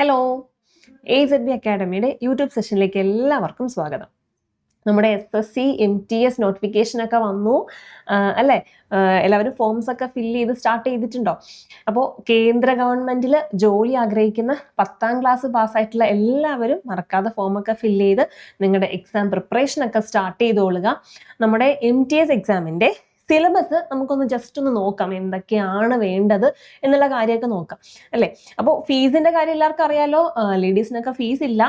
Hello A Z B അക്കാഡമിയുടെ YouTube സെഷനിലേക്ക് എല്ലാവർക്കും സ്വാഗതം. നമ്മുടെ S S C M T S notification ഒക്കെ വന്നു. അല്ലേ? എല്ലാവരും ഫോംസ് ഒക്കെ ഫില്ല് ചെയ്ത് സ്റ്റാർട്ട് ചെയ്തിട്ടുണ്ടോ? അപ്പോൾ കേന്ദ്ര ഗവൺമെന്റിൽ ജോലി ആഗ്രഹിക്കുന്ന പത്താം ക്ലാസ് പാസ്സായിട്ടുള്ള എല്ലാവരും മറക്കാതെ ഫോമൊക്കെ ഫില്ല് ചെയ്ത് നിങ്ങളുടെ എക്സാം പ്രിപ്പറേഷൻ ഒക്കെ സ്റ്റാർട്ട് ചെയ്തോളുക. നമ്മുടെ എം ടി എസ് എക്സാമിന്റെ സിലബസ് നമുക്കൊന്ന് ജസ്റ്റ് ഒന്ന് നോക്കാം എന്തൊക്കെയാണ് വേണ്ടത് എന്നുള്ള കാര്യമൊക്കെ നോക്കാം അല്ലേ? അപ്പോൾ ഫീസിന്റെ കാര്യം എല്ലാവർക്കും അറിയാലോ. ലേഡീസിനൊക്കെ ഫീസ് ഇല്ല.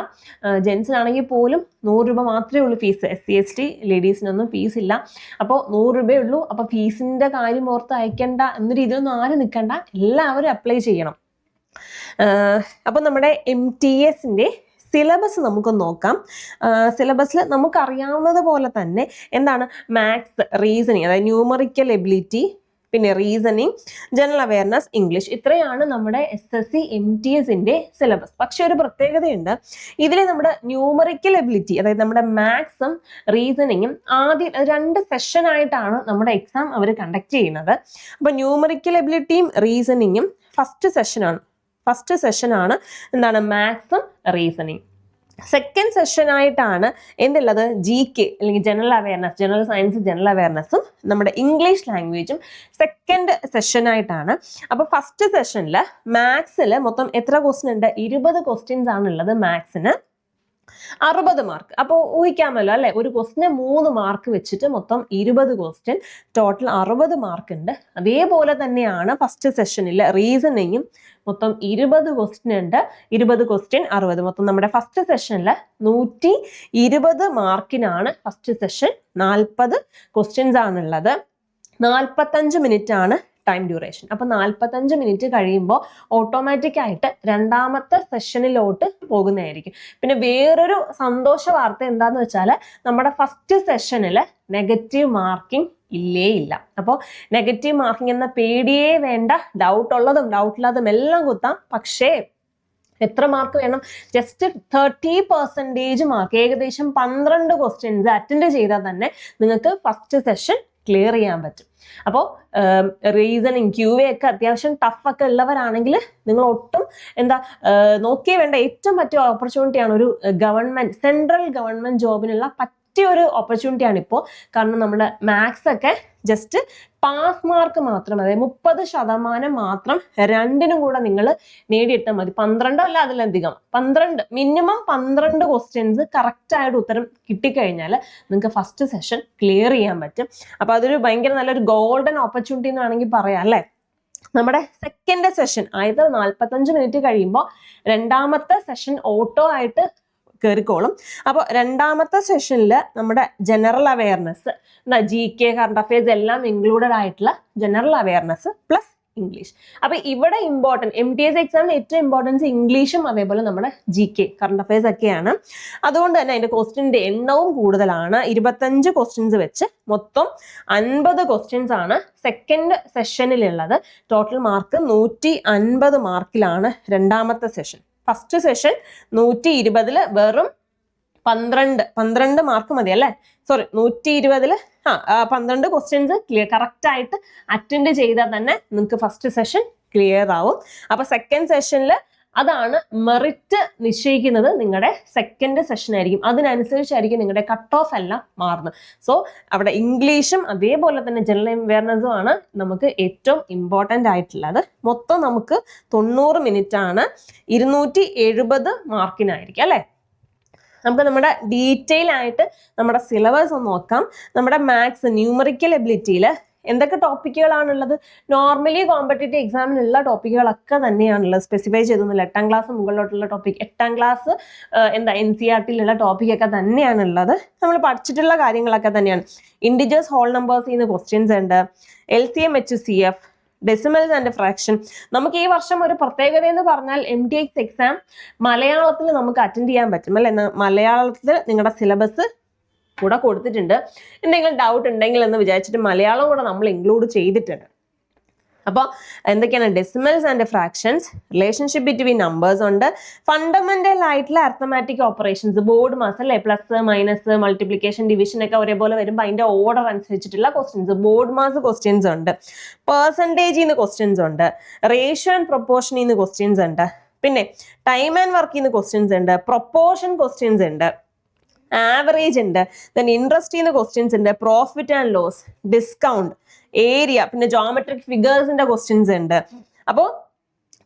ജെൻസിനാണെങ്കിൽ പോലും നൂറ് രൂപ മാത്രമേ ഉള്ളൂ fees S C S T ലേഡീസിനൊന്നും fees ഇല്ല. അപ്പോൾ നൂറ് രൂപയേ ഉള്ളൂ. അപ്പോൾ ഫീസിന്റെ കാര്യം ഓർത്ത് അയക്കേണ്ട എന്ന രീതിയിലൊന്നും ആരും നിൽക്കേണ്ട. എല്ലാവരും അപ്ലൈ ചെയ്യണം. അപ്പോൾ നമ്മുടെ എം ടി എസിന്റെ സിലബസ് നമുക്ക് നോക്കാം. സിലബസിൽ നമുക്കറിയാവുന്നത് പോലെ തന്നെ എന്താണ്? മാത്സ് റീസണിങ് അതായത് ന്യൂമറിക്കൽ എബിലിറ്റി പിന്നെ റീസണിങ് ജനറൽ അവയർനെസ് ഇംഗ്ലീഷ് ഇത്രയാണ് നമ്മുടെ S S C M T എസിന്റെ സിലബസ് പക്ഷെ ഒരു പ്രത്യേകതയുണ്ട്. ഇതിൽ നമ്മുടെ ന്യൂമറിക്കൽ എബിലിറ്റി അതായത് നമ്മുടെ മാത്സും റീസണിങ്ങും ആദ്യം രണ്ട് സെഷനായിട്ടാണ് നമ്മുടെ എക്സാം അവർ കണ്ടക്ട് ചെയ്യുന്നത്. അപ്പോൾ ന്യൂമറിക്കൽ എബിലിറ്റിയും റീസണിങ്ങും ഫസ്റ്റ് സെഷനാണ് ഫസ്റ്റ് സെഷനാണ് എന്താണ്? മാത്സും റീസണിങ് സെക്കൻഡ് സെഷനായിട്ടാണ് എന്തുള്ളത്? ജി കെ അല്ലെങ്കിൽ general awareness general science general അവയർനെസ്സും നമ്മുടെ ഇംഗ്ലീഷ് ലാംഗ്വേജും സെക്കൻഡ് സെഷനായിട്ടാണ് അപ്പോൾ ഫസ്റ്റ് സെഷനിൽ മാത്സിൽ മൊത്തം എത്ര ക്വസ്റ്റ്യൻ ഉണ്ട്? ഇരുപത് ക്വസ്റ്റ്യൻസ് ആണുള്ളത് മാത്സിന് അറുപത് മാർക്ക് അപ്പോൾ ഊഹിക്കാമല്ലോ അല്ലേ? ഒരു ക്വസ്റ്റിന് മൂന്ന് മാർക്ക് വെച്ചിട്ട് മൊത്തം ഇരുപത് ക്വസ്റ്റ്യൻ ടോട്ടൽ അറുപത് മാർക്ക് ഉണ്ട്. അതേപോലെ തന്നെയാണ് ഫസ്റ്റ് സെഷനിൽ റീസണിങ്ങും മൊത്തം ഇരുപത് ക്വസ്റ്റ്യൻ ഉണ്ട്. ഇരുപത് ക്വസ്റ്റ്യൻ അറുപത്. മൊത്തം നമ്മുടെ ഫസ്റ്റ് സെഷനിൽ നൂറ്റി ഇരുപത് മാർക്കിനാണ് ഫസ്റ്റ് സെഷൻ നാൽപ്പത് ക്വസ്റ്റ്യൻസ് ആണുള്ളത്. നാൽപ്പത്തഞ്ച് മിനിറ്റ് ആണ് ടൈം ഡ്യൂറേഷൻ അപ്പോൾ നാൽപ്പത്തഞ്ച് മിനിറ്റ് കഴിയുമ്പോൾ ഓട്ടോമാറ്റിക് ആയിട്ട് രണ്ടാമത്തെ സെഷനിലോട്ട് പോകുന്നതായിരിക്കും. പിന്നെ വേറൊരു സന്തോഷ വാർത്ത എന്താന്ന് വെച്ചാൽ നമ്മുടെ ഫസ്റ്റ് സെഷനിൽ നെഗറ്റീവ് മാർക്കിംഗ് ഇല്ലേ ഇല്ല അപ്പോൾ നെഗറ്റീവ് മാർക്കിംഗ് എന്ന പേടിയേ വേണ്ട ഡൗട്ട് ഉള്ളതും ഡൗട്ട് ഇല്ലാത്തതും എല്ലാം കുത്താം. പക്ഷേ എത്ര മാർക്ക് വേണം? ജസ്റ്റ് തേർട്ടി പെർസെന്റേജ് മാർക്ക് ഏകദേശം പന്ത്രണ്ട് ക്വസ്റ്റ്യൻസ് അറ്റൻഡ് ചെയ്താൽ തന്നെ നിങ്ങൾക്ക് ഫസ്റ്റ് സെഷൻ ക്ലിയർ ചെയ്യാൻ പറ്റും. അപ്പോൾ റീസണിങ് ക്യൂവേ ഒക്കെ അത്യാവശ്യം ടഫ് ഒക്കെ ഉള്ളവരാണെങ്കിൽ നിങ്ങൾ ഒട്ടും എന്താ നോക്കിയേ വേണ്ട. ഏറ്റവും പറ്റിയ ഓപ്പർച്യൂണിറ്റിയാണ് ഒരു ഗവൺമെന്റ് സെൻട്രൽ ഗവൺമെന്റ് ജോബിനുള്ള പറ്റിയ ഒരു ഓപ്പർച്യൂണിറ്റിയാണ് ഇപ്പോൾ കാരണം നമ്മുടെ മാത്സ് ഒക്കെ ജസ്റ്റ് പാസ് മാർക്ക് മാത്രം അതായത് മുപ്പത് ശതമാനം മാത്രം രണ്ടിനും കൂടെ നിങ്ങൾ നേടിയെടുത്താൽ മതി. പന്ത്രണ്ടോ അല്ല അതിലധികം. പന്ത്രണ്ട് മിനിമം പന്ത്രണ്ട് ക്വസ്റ്റ്യൻസ് കറക്റ്റ് ആയിട്ട് ഉത്തരം കിട്ടിക്കഴിഞ്ഞാൽ നിങ്ങൾക്ക് ഫസ്റ്റ് സെഷൻ ക്ലിയർ ചെയ്യാൻ പറ്റും. അപ്പോൾ അതൊരു ഭയങ്കര നല്ലൊരു ഗോൾഡൻ ഓപ്പർച്യൂണിറ്റി എന്ന് വേണമെങ്കിൽ പറയാം അല്ലേ? നമ്മുടെ സെക്കൻഡ് സെഷൻ അതായത് നാൽപ്പത്തഞ്ച് മിനിറ്റ് കഴിയുമ്പോൾ രണ്ടാമത്തെ സെഷൻ ഓട്ടോ ആയിട്ട് കയറിക്കോളും അപ്പോൾ രണ്ടാമത്തെ സെഷനിൽ നമ്മുടെ ജനറൽ അവയർനെസ് എന്താ ജി കെ കറണ്ട് അഫയേഴ്സ് എല്ലാം ഇൻക്ലൂഡഡ് ആയിട്ടുള്ള ജനറൽ അവയർനെസ് പ്ലസ് ഇംഗ്ലീഷ് അപ്പോൾ ഇവിടെ ഇമ്പോർട്ടന്റ് എം ടി എസ് എക്സാമിന് ഏറ്റവും ഇമ്പോർട്ടൻസ് ഇംഗ്ലീഷും അതേപോലെ നമ്മുടെ ജി കെ കറണ്ട് അഫയേഴ്സ് ഒക്കെയാണ്. അതുകൊണ്ട് തന്നെ അതിന്റെ ക്വസ്റ്റ്യന്റെ എണ്ണവും കൂടുതലാണ്. ഇരുപത്തഞ്ച് ക്വസ്റ്റ്യൻസ് വെച്ച് മൊത്തം അൻപത് ക്വസ്റ്റ്യൻസ് ആണ് സെക്കൻഡ് സെഷനിലുള്ളത് ടോട്ടൽ മാർക്ക് നൂറ്റി അൻപത് മാർക്കിലാണ് രണ്ടാമത്തെ സെഷൻ ഫസ്റ്റ് സെഷൻ നൂറ്റി ഇരുപതിൽ വെറും പന്ത്രണ്ട് പന്ത്രണ്ട് മാർക്ക് മതി അല്ലേ? സോറി നൂറ്റി ഇരുപതിൽ ആ പന്ത്രണ്ട് ക്വസ്റ്റ്യൻസ് ക്ലിയർ കറക്റ്റ് ആയിട്ട് അറ്റൻഡ് ചെയ്താൽ തന്നെ നിങ്ങൾക്ക് ഫസ്റ്റ് സെഷൻ ക്ലിയർ ആവും. അപ്പൊ സെക്കൻഡ് സെഷനിൽ അതാണ് മെറിറ്റ് നിശ്ചയിക്കുന്നത് നിങ്ങളുടെ സെക്കൻഡ് സെഷൻ ആയിരിക്കും. അതിനനുസരിച്ചായിരിക്കും നിങ്ങളുടെ കട്ട് ഓഫ് എല്ലാം മാറുന്നത്. സോ അവിടെ ഇംഗ്ലീഷും അതേപോലെ തന്നെ ജനറൽ അവയർനെസ്സും ആണ് നമുക്ക് ഏറ്റവും ഇമ്പോർട്ടന്റ് ആയിട്ടുള്ളത്. മൊത്തം നമുക്ക് തൊണ്ണൂറ് മിനിറ്റ് ആണ്. ഇരുന്നൂറ്റി എഴുപത് മാർക്കിനായിരിക്കും അല്ലേ? നമുക്ക് നമ്മുടെ ഡീറ്റെയിൽ ആയിട്ട് നമ്മുടെ സിലബസ് ഒന്ന് നോക്കാം. നമ്മുടെ മാത്സ് ന്യൂമറിക്കൽ എബിലിറ്റിയിൽ എന്തൊക്കെ ടോപ്പിക്കുകളാണുള്ളത് നോർമലി കോമ്പറ്റേറ്റീവ് എക്സാമിനുള്ള ടോപ്പിക്കുകളൊക്കെ തന്നെയാണുള്ളത്. സ്പെസിഫൈ ചെയ്തൊന്നുമില്ല എട്ടാം ക്ലാസ് മുകളിലോട്ടുള്ള ടോപ്പിക് എട്ടാം ക്ലാസ് എന്താ എൻ സി ആർ ടിയിലുള്ള ടോപ്പിക്കൊക്കെ തന്നെയാണുള്ളത്. നമ്മൾ പഠിച്ചിട്ടുള്ള കാര്യങ്ങളൊക്കെ തന്നെയാണ്. ഇൻഡിജേഴ്സ് ഹോൾ നമ്പേഴ്സിൽ നിന്ന് ക്വസ്റ്റ്യൻസ് ഉണ്ട്. L C M H C F decimals and fraction നമുക്ക് ഈ വർഷം ഒരു പ്രത്യേകത എന്ന് പറഞ്ഞാൽ എം ടി എക്സ് എക്സാം മലയാളത്തിൽ നമുക്ക് അറ്റൻഡ് ചെയ്യാൻ പറ്റും. അല്ലെ? മലയാളത്തിൽ നിങ്ങളുടെ സിലബസ് കൂടെ കൊടുത്തിട്ടുണ്ട്. എന്തെങ്കിലും ഡൗട്ട് ഉണ്ടെങ്കിൽ എന്ന് വിചാരിച്ചിട്ട് മലയാളം കൂടെ നമ്മൾ ഇൻക്ലൂഡ് ചെയ്തിട്ടുണ്ട്. അപ്പോൾ എന്തൊക്കെയാണ് decimals and fractions relationship between numbers ഉണ്ട്. ഫണ്ടമെന്റൽ ആയിട്ടുള്ള അർത്ഥമാറ്റിക് ഓപ്പറേഷൻസ് ബോർഡ് മാസ് അല്ലേ? പ്ലസ് മൈനസ് മൾട്ടിപ്ലിക്കേഷൻ ഡിവിഷൻ ഒക്കെ ഒരേപോലെ വരുമ്പോൾ അതിന്റെ ഓർഡർ അനുസരിച്ചിട്ടുള്ള ക്വസ്റ്റ്യൻസ് ബോർഡ് മാസ് ക്വസ്റ്റ്യൻസ് ഉണ്ട്. പേഴ്സന്റേജിൽ നിന്ന് ക്വസ്റ്റ്യൻസ് ഉണ്ട്. റേഷ്യോ ആൻഡ് പ്രൊപ്പോർഷനിൽ നിന്ന് ക്വസ്റ്റ്യൻസ് ഉണ്ട്. പിന്നെ ടൈം ആൻഡ് വർക്ക് ഇന്ന് ക്വസ്റ്റ്യൻസ് ഉണ്ട്. പ്രൊപ്പോർഷൻ ക്വസ്റ്റ്യൻസ് ഉണ്ട്. ആവറേജ് ഉണ്ട്. ദെൻ ഇൻട്രസ്റ്റ് ചെയ്യുന്ന ക്വസ്റ്റ്യൻസ് ഉണ്ട്. Profit and loss discount area പിന്നെ ജോമെട്രിക് ഫിഗേഴ്സിന്റെ ക്വസ്റ്റ്യൻസ് ഉണ്ട്. അപ്പോൾ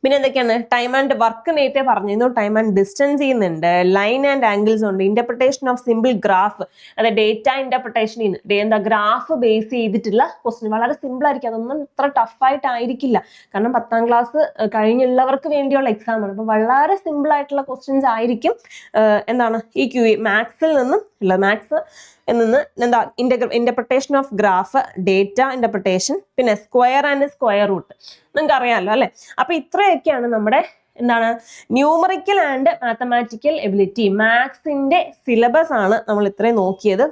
പിന്നെ എന്തൊക്കെയാണ്? ടൈം ആൻഡ് വർക്ക് നേരത്തെ പറഞ്ഞിരുന്നു. ടൈം ആൻഡ് ഡിസ്റ്റൻസ് ചെയ്യുന്നുണ്ട്. ലൈൻ ആൻഡ് ആംഗിൾസ് ഉണ്ട്. ഇന്റർപ്രിട്ടേഷൻ ഓഫ് സിമ്പിൾ ഗ്രാഫ് അതായത് ഡേറ്റ ഇന്റർപ്രിട്ടേഷൻ എന്താ ഗ്രാഫ് ബേസ് ചെയ്തിട്ടുള്ള ക്വസ്റ്റ്യൻ വളരെ സിമ്പിൾ ആയിരിക്കും. അതൊന്നും ഇത്ര ടഫായിട്ടായിരിക്കില്ല കാരണം പത്താം ക്ലാസ് കഴിഞ്ഞുള്ളവർക്ക് വേണ്ടിയുള്ള എക്സാം ആണ്. അപ്പോൾ വളരെ സിമ്പിൾ ആയിട്ടുള്ള ക്വസ്റ്റ്യൻസ് ആയിരിക്കും എന്താണ്? ഈ ക്യു മാത്സിൽ നിന്നും ഇല്ല മാത്സ് നിന്ന് എന്താ Integra interpretation of graph data interpretation പിന്നെ സ്ക്വയർ ആൻഡ് സ്ക്വയർ റൂട്ട് നിങ്ങൾക്ക് അറിയാമല്ലോ അല്ലെ? അപ്പൊ ഇത്രയൊക്കെയാണ് നമ്മുടെ എന്താണ് ന്യൂമറിക്കൽ ആൻഡ് മാത്തമാറ്റിക്കൽ എബിലിറ്റി മാത്സിന്റെ സിലബസ് ആണ് നമ്മൾ ഇത്രയും നോക്കിയത്.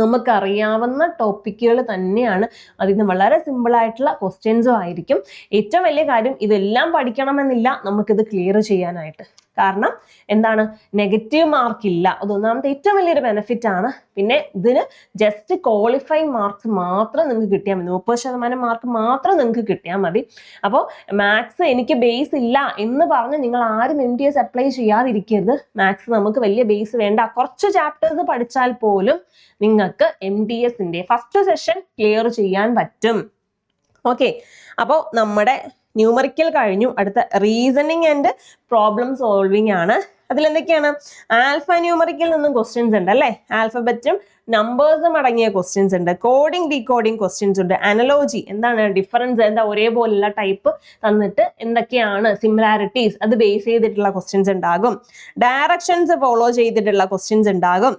നമുക്കറിയാവുന്ന ടോപ്പിക്കുകൾ തന്നെയാണ്. അതിൽ നിന്ന് വളരെ സിമ്പിളായിട്ടുള്ള ക്വസ്റ്റ്യൻസും ആയിരിക്കും. ഏറ്റവും വലിയ കാര്യം ഇതെല്ലാം പഠിക്കണമെന്നില്ല. നമുക്കിത് ക്ലിയർ ചെയ്യാനായിട്ട്. കാരണം എന്താണ്? നെഗറ്റീവ് മാർക്ക് ഇല്ല. അതൊന്നാമത്തെ ഏറ്റവും വലിയൊരു ബെനിഫിറ്റ് ആണ്. പിന്നെ ഇതിന് ജസ്റ്റ് ക്വാളിഫൈ മാർക്സ് മാത്രം നിങ്ങൾക്ക് കിട്ടിയാൽ മതി. മുപ്പത് ശതമാനം മാർക്ക് മാത്രം നിങ്ങൾക്ക് കിട്ടിയാൽ മതി. അപ്പോൾ മാത്സ് എനിക്ക് ബേസ് ഇല്ല എന്ന് പറഞ്ഞ് നിങ്ങൾ ആരും എം ടി എസ് അപ്ലൈ ചെയ്യാതിരിക്കരുത്. മാത്സ് നമുക്ക് വലിയ ബേസ് വേണ്ട. കുറച്ച് ചാപ്റ്റേഴ്സ് പഠിച്ചാൽ പോലും നിങ്ങൾക്ക് എം ടി എസിന്റെ ഫസ്റ്റ് സെഷൻ ക്ലിയർ ചെയ്യാൻ പറ്റും. ഓക്കെ അപ്പോൾ നമ്മുടെ ന്യൂമറിക്കൽ കഴിഞ്ഞു. അടുത്ത റീസണിങ് ആൻഡ് പ്രോബ്ലം സോൾവിങ് ആണ്. അതിലെന്തൊക്കെയാണ്? ആൽഫ ന്യൂമറിക്കൽ നിന്നും ക്വസ്റ്റ്യൻസ് ഉണ്ട് അല്ലേ? ആൽഫബറ്റും നമ്പേഴ്സും അടങ്ങിയ ക്വസ്റ്റ്യൻസ് ഉണ്ട്. കോഡിംഗ് ഡീകോഡിംഗ് ക്വസ്റ്റ്യൻസ് ഉണ്ട്. അനലോജി എന്താണ് ഡിഫറൻസ് എന്താ ഒരേപോലുള്ള ടൈപ്പ് തന്നിട്ട് എന്തൊക്കെയാണ് സിമിലാരിറ്റീസ് അത് ബേസ് ചെയ്തിട്ടുള്ള ക്വസ്റ്റ്യൻസ് ഉണ്ടാകും. ഡയറക്ഷൻസ് ഫോളോ ചെയ്തിട്ടുള്ള ക്വസ്റ്റ്യൻസ് ഉണ്ടാകും.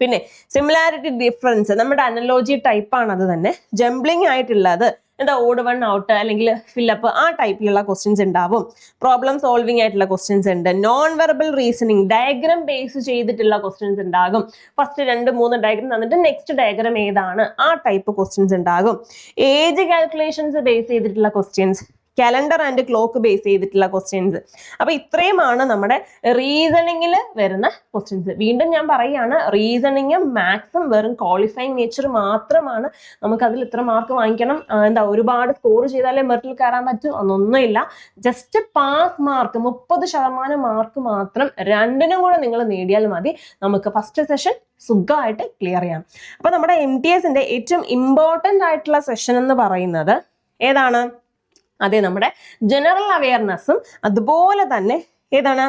പിന്നെ സിമിലാരിറ്റി ഡിഫറൻസ് നമ്മുടെ അനലോജി ടൈപ്പാണ് അത് തന്നെ. ജംബ്ലിംഗ് ആയിട്ടുള്ളത്. എന്താ ഓട് വൺ ഔട്ട് അല്ലെങ്കിൽ ഫില്ലപ്പ് ആ ടൈപ്പിലുള്ള ക്വസ്റ്റ്യൻസ് ഉണ്ടാവും. പ്രോബ്ലം സോൾവിംഗ് ആയിട്ടുള്ള ക്വസ്റ്റ്യൻസ് ഉണ്ട്. Non verbal reasoning diagram base ചെയ്തിട്ടുള്ള ക്വസ്റ്റ്യൻസ് ഉണ്ടാകും. ഫസ്റ്റ് രണ്ട് മൂന്ന് ഡയഗ്രം തന്നിട്ട് നെക്സ്റ്റ് ഡയഗ്രം ഏതാണ്? ആ ടൈപ്പ് ക്വസ്റ്റ്യൻസ് ഉണ്ടാകും. ഏജ് കാൽക്കുലേഷൻസ് ബേസ് ചെയ്തിട്ടുള്ള questions calendar and clock base ചെയ്തിട്ടുള്ള ക്വസ്റ്റ്യൻസ് അപ്പൊ ഇത്രയുമാണ് നമ്മുടെ റീസണിങ്ങിൽ വരുന്ന ക്വസ്റ്റ്യൻസ് വീണ്ടും ഞാൻ പറയുകയാണ് റീസണിങ്ങും മാത്സും വെറും ക്വാളിഫൈങ് നേച്ചർ മാത്രമാണ് നമുക്ക് അതിൽ ഇത്ര മാർക്ക് വാങ്ങിക്കണം. എന്താ ഒരുപാട് സ്കോർ ചെയ്താലേ മെറിറ്റിൽ കയറാൻ പറ്റൂ അതൊന്നുമില്ല ജസ്റ്റ് പാസ് മാർക്ക് മുപ്പത് ശതമാനം മാർക്ക് മാത്രം രണ്ടിനും കൂടെ നിങ്ങൾ നേടിയാൽ മതി. നമുക്ക് ഫസ്റ്റ് സെഷൻ സുഖമായിട്ട് ക്ലിയർ ചെയ്യാം. അപ്പൊ നമ്മുടെ എം ടി എസിന്റെ ഏറ്റവും ഇമ്പോർട്ടന്റ് ആയിട്ടുള്ള സെഷൻ എന്ന് പറയുന്നത് ഏതാണ്? അതെ നമ്മുടെ ജനറൽ അവയർനെസ്സും അതുപോലെ തന്നെ ഏതാണ്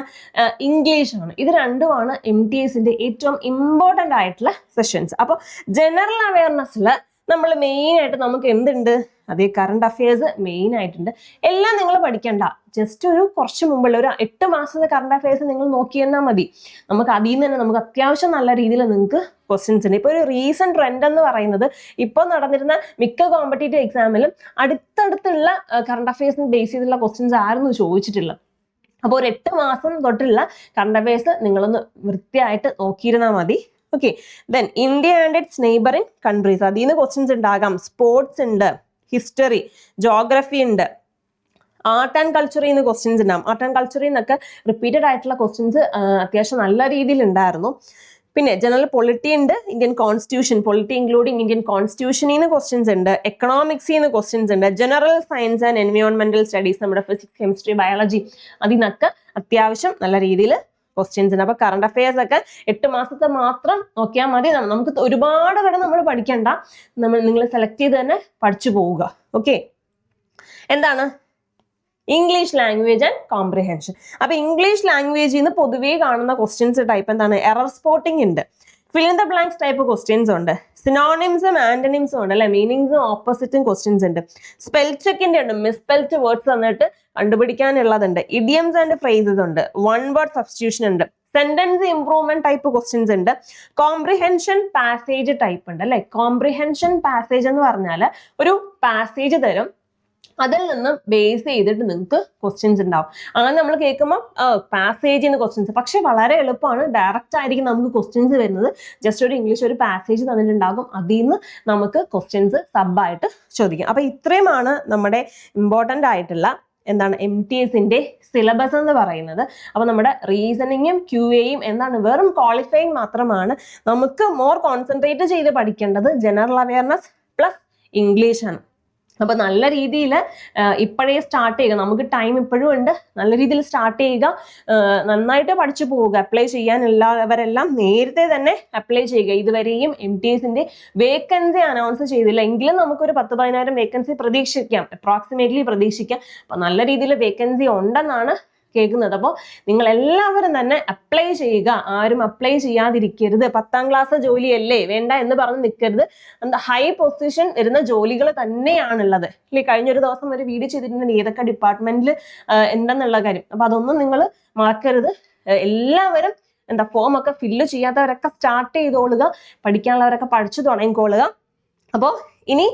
ഇംഗ്ലീഷാണ് ഇത് രണ്ടുമാണ് എം ടി എസിന്റെ ഏറ്റവും ഇമ്പോർട്ടന്റ് ആയിട്ടുള്ള സെഷൻസ് അപ്പോൾ ജനറൽ അവയർനെസ്സിൽ നമ്മൾ മെയിനായിട്ട് നമുക്ക് എന്തുണ്ട്? അതേ കറണ്ട് അഫയേഴ്സ് മെയിൻ ആയിട്ടുണ്ട്. എല്ലാം നിങ്ങൾ പഠിക്കണ്ട. ജസ്റ്റ് ഒരു കുറച്ച് മുമ്പുള്ള ഒരു എട്ട് മാസത്തെ കറണ്ട് അഫയേഴ്സ് നിങ്ങൾ നോക്കി തന്നാൽ മതി. നമുക്ക് അതിൽ നിന്ന് തന്നെ നമുക്ക് അത്യാവശ്യം നല്ല രീതിയിൽ നിങ്ങൾക്ക് ക്വസ്റ്റ്യൻസ് ഉണ്ട്. ഇപ്പോൾ ഒരു റീസെന്റ് ട്രെൻഡ് എന്ന് പറയുന്നത് ഇപ്പോൾ നടന്നിരുന്ന മിക്ക കോമ്പറ്റേറ്റീവ് എക്സാമിലും അടുത്തടുത്തുള്ള കറണ്ട് അഫയേഴ്സിന് ബേസ് ചെയ്തുള്ള ക്വസ്റ്റ്യൻസ് ആയിരുന്നു ചോദിച്ചിട്ടുള്ളത്. അപ്പോൾ ഒരു എട്ട് മാസം തൊട്ടുള്ള കറണ്ട് അഫയേഴ്സ് നിങ്ങളൊന്ന് വൃത്തിയായിട്ട് നോക്കിയിരുന്നാൽ മതി. Okay then India and its neighbouring countries അതിൽ നിന്ന് ക്വസ്റ്റ്യൻസ് ഉണ്ടാകാം. സ്പോർട്സ് ഉണ്ട്. ഹിസ്റ്ററി ജോഗ്രഫി ഉണ്ട്. ആർട്ട് ആൻഡ് കൾച്ചറിൽ നിന്ന് ക്വസ്റ്റ്യൻസ് ഉണ്ടാകും ആർട്ട് ആൻഡ് കൾച്ചറിൽ നിന്നൊക്കെ റിപ്പീറ്റഡ് ആയിട്ടുള്ള ക്വസ്റ്റ്യൻസ് അത്യാവശ്യം നല്ല രീതിയിൽ ഉണ്ടായിരുന്നു. പിന്നെ ജനറൽ പൊളിറ്റി ഉണ്ട് Indian constitution polity including Indian കോൺസ്റ്റിറ്റ്യൂഷനിൽ നിന്ന് ക്വസ്റ്റ്യൻസ് ഉണ്ട്. എക്കണോമിക്സിൽ നിന്ന് ക്വസ്റ്റ്യൻസ് ഉണ്ട്. ജനറൽ സയൻസ് ആൻഡ് എൻവയോൺമെന്റൽ സ്റ്റഡീസ് നമ്മുടെ ഫിസിക്സ് കെമിസ്ട്രി ബയോളജി അതിൽ നിന്നൊക്കെ അത്യാവശ്യം നല്ല രീതിയിൽ ക്വസ്റ്റ്യൻസ് ഉണ്ട്. അപ്പൊ കറണ്ട് അഫയേഴ്സ് ഒക്കെ എട്ട് മാസത്തെ മാത്രം നോക്കിയാൽ മതി. നമുക്ക് ഒരുപാട് കട നമ്മൾ പഠിക്കണ്ട. നമ്മൾ നിങ്ങൾ സെലക്ട് ചെയ്ത് തന്നെ പഠിച്ചു പോവുക. ഓക്കെ എന്താണ്? ഇംഗ്ലീഷ് ലാംഗ്വേജ് ആൻഡ് കോംപ്രിഹെൻഷൻ അപ്പൊ ഇംഗ്ലീഷ് ലാംഗ്വേജിൽ നിന്ന് പൊതുവേ കാണുന്ന ക്വസ്റ്റ്യൻസ് ടൈപ്പ് എന്താണ്? എറർ സ്പോട്ടിംഗ് ഉണ്ട്. Fill in the blanks type questions ഉണ്ട്. സിനോണിംസും ആന്റണിംസും ഉണ്ട് അല്ലെ? മീനിങ്സും ഓപ്പോസിറ്റും ക്വസ്റ്റ്യൻസ് ഉണ്ട്. സ്പെൽ ചെക്കിന്റെ ഉണ്ട്. മിസ്പെൽറ്റ് വേർഡ്സ് തന്നിട്ട് കണ്ടുപിടിക്കാനുള്ളതുണ്ട്. ഇഡിയംസ് ആൻഡ് ഫ്രേസസ് ഉണ്ട്. വൺ വേർഡ് സബ്സ്റ്റിറ്റ്യൂഷൻ ഉണ്ട്. സെന്റൻസ് ഇംപ്രൂവ്മെന്റ് ടൈപ്പ് ക്വസ്റ്റ്യൻസ് ഉണ്ട്. കോംപ്രിഹെൻഷൻ പാസേജ് ടൈപ്പ് ഉണ്ട് അല്ലെ? കോംപ്രിഹെൻഷൻ പാസേജ് എന്ന് പറഞ്ഞാൽ ഒരു പാസേജ് തരും. അതിൽ നിന്ന് ബേസ് ചെയ്തിട്ട് നിങ്ങൾക്ക് ക്വസ്റ്റ്യൻസ് ഉണ്ടാവും അങ്ങനെ നമ്മൾ കേൾക്കുമ്പോൾ പാസേജ് ചെയ്യുന്ന ക്വസ്റ്റ്യൻസ് പക്ഷെ വളരെ എളുപ്പമാണ് ഡയറക്റ്റ് ആയിരിക്കും നമുക്ക് ക്വസ്റ്റ്യൻസ് വരുന്നത്. ജസ്റ്റ് ഒരു ഇംഗ്ലീഷ് ഒരു പാസേജ് തന്നിട്ടുണ്ടാകും. അതിൽ നിന്ന് നമുക്ക് ക്വസ്റ്റ്യൻസ് സബായിട്ട് ചോദിക്കാം. അപ്പം ഇത്രയുമാണ് നമ്മുടെ ഇമ്പോർട്ടന്റ് ആയിട്ടുള്ള എന്താണ് എം ടി എസിന്റെ സിലബസ് എന്ന് പറയുന്നത്. അപ്പോൾ നമ്മുടെ റീസണിങ്ങും ക്യു എയും എന്താണ് വെറും ക്വാളിഫൈയിങ് മാത്രമാണ് നമുക്ക് മോർ കോൺസെൻട്രേറ്റ് ചെയ്ത് പഠിക്കേണ്ടത് ജനറൽ അവയർനെസ് പ്ലസ് ഇംഗ്ലീഷ് ആണ് അപ്പൊ നല്ല രീതിയിൽ ഇപ്പോഴേ സ്റ്റാർട്ട് ചെയ്യുക. നമുക്ക് ടൈം ഇപ്പോഴും ഉണ്ട്. നല്ല രീതിയിൽ സ്റ്റാർട്ട് ചെയ്യുക. നന്നായിട്ട് പഠിച്ചു പോവുക. അപ്ലൈ ചെയ്യാനുള്ളവരെല്ലാം നേരത്തെ തന്നെ അപ്ലൈ ചെയ്യുക. ഇതുവരെയും എം ടി എസിന്റെ വേക്കൻസി അനൗൺസ് ചെയ്തില്ല. എങ്കിലും നമുക്കൊരു പത്ത് പതിനായിരം വേക്കൻസി പ്രതീക്ഷിക്കാം. അപ്രോക്സിമേറ്റ്ലി പ്രതീക്ഷിക്കാം. അപ്പൊ നല്ല രീതിയിൽ വേക്കൻസി ഉണ്ടെന്നാണ് കേൾക്കുന്നത്. അപ്പോൾ നിങ്ങൾ എല്ലാവരും തന്നെ അപ്ലൈ ചെയ്യുക. ആരും അപ്ലൈ ചെയ്യാതിരിക്കരുത്. പത്താം ക്ലാസ് ജോലിയല്ലേ? വേണ്ട എന്ന് പറഞ്ഞ് നിൽക്കരുത് എന്താ ഹൈ പൊസിഷൻ വരുന്ന ജോലികൾ തന്നെയാണുള്ളത്. അല്ലേ കഴിഞ്ഞൊരു ദിവസം ഒരു വീഡിയോ ചെയ്തിട്ടുണ്ട്. ഏതൊക്കെ ഡിപ്പാർട്ട്മെന്റിൽ ഉണ്ടെന്നുള്ള കാര്യം. അപ്പൊ അതൊന്നും നിങ്ങൾ മറക്കരുത്. എല്ലാവരും എന്താ ഫോം ഒക്കെ ഫില്ല് ചെയ്യാത്തവരൊക്കെ സ്റ്റാർട്ട് ചെയ്തോളുക. പഠിക്കാനുള്ളവരൊക്കെ പഠിച്ചു തുടങ്ങിക്കോളുക. അപ്പോൾ ഇനി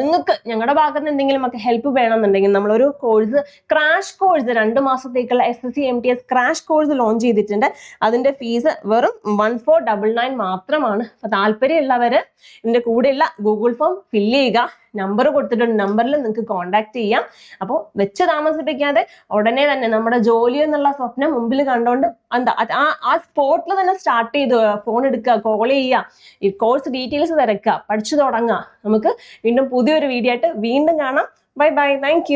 നിങ്ങൾക്ക് ഞങ്ങളുടെ ഭാഗത്ത് എന്തെങ്കിലും ഒക്കെ ഹെൽപ്പ് വേണമെന്നുണ്ടെങ്കിൽ നമ്മളൊരു കോഴ്സ് ക്രാഷ് കോഴ്സ് രണ്ട് മാസത്തേക്കുള്ള S S C M T S crash course launch ചെയ്തിട്ടുണ്ട്. അതിന്റെ ഫീസ് വെറും വൺ ഫോർ ഡബിൾ നയൻ മാത്രമാണ്. അപ്പൊ താല്പര്യമുള്ളവര് ഇതിന്റെ കൂടെയുള്ള ഗൂഗിൾ ഫോം ഫില്ല് ചെയ്യുക. നമ്പർ കൊടുത്തിട്ടുണ്ട്. നമ്പറിൽ നിങ്ങൾക്ക് കോൺടാക്ട് ചെയ്യാം. അപ്പോൾ വെച്ച് താമസിപ്പിക്കാതെ ഉടനെ തന്നെ നമ്മുടെ ജോലി എന്നുള്ള സ്വപ്നം മുമ്പിൽ കണ്ടുകൊണ്ട് എന്താ ആ ആ സ്പോട്ടിൽ തന്നെ സ്റ്റാർട്ട് ചെയ്ത് ഫോൺ എടുക്കുക കോൾ ചെയ്യുക ഈ കോഴ്സ് ഡീറ്റെയിൽസ് തിരക്കുക പഠിച്ചു തുടങ്ങുക നമുക്ക് വീണ്ടും പുതിയൊരു വീഡിയോ ആയിട്ട് വീണ്ടും കാണാം. Bye bye thank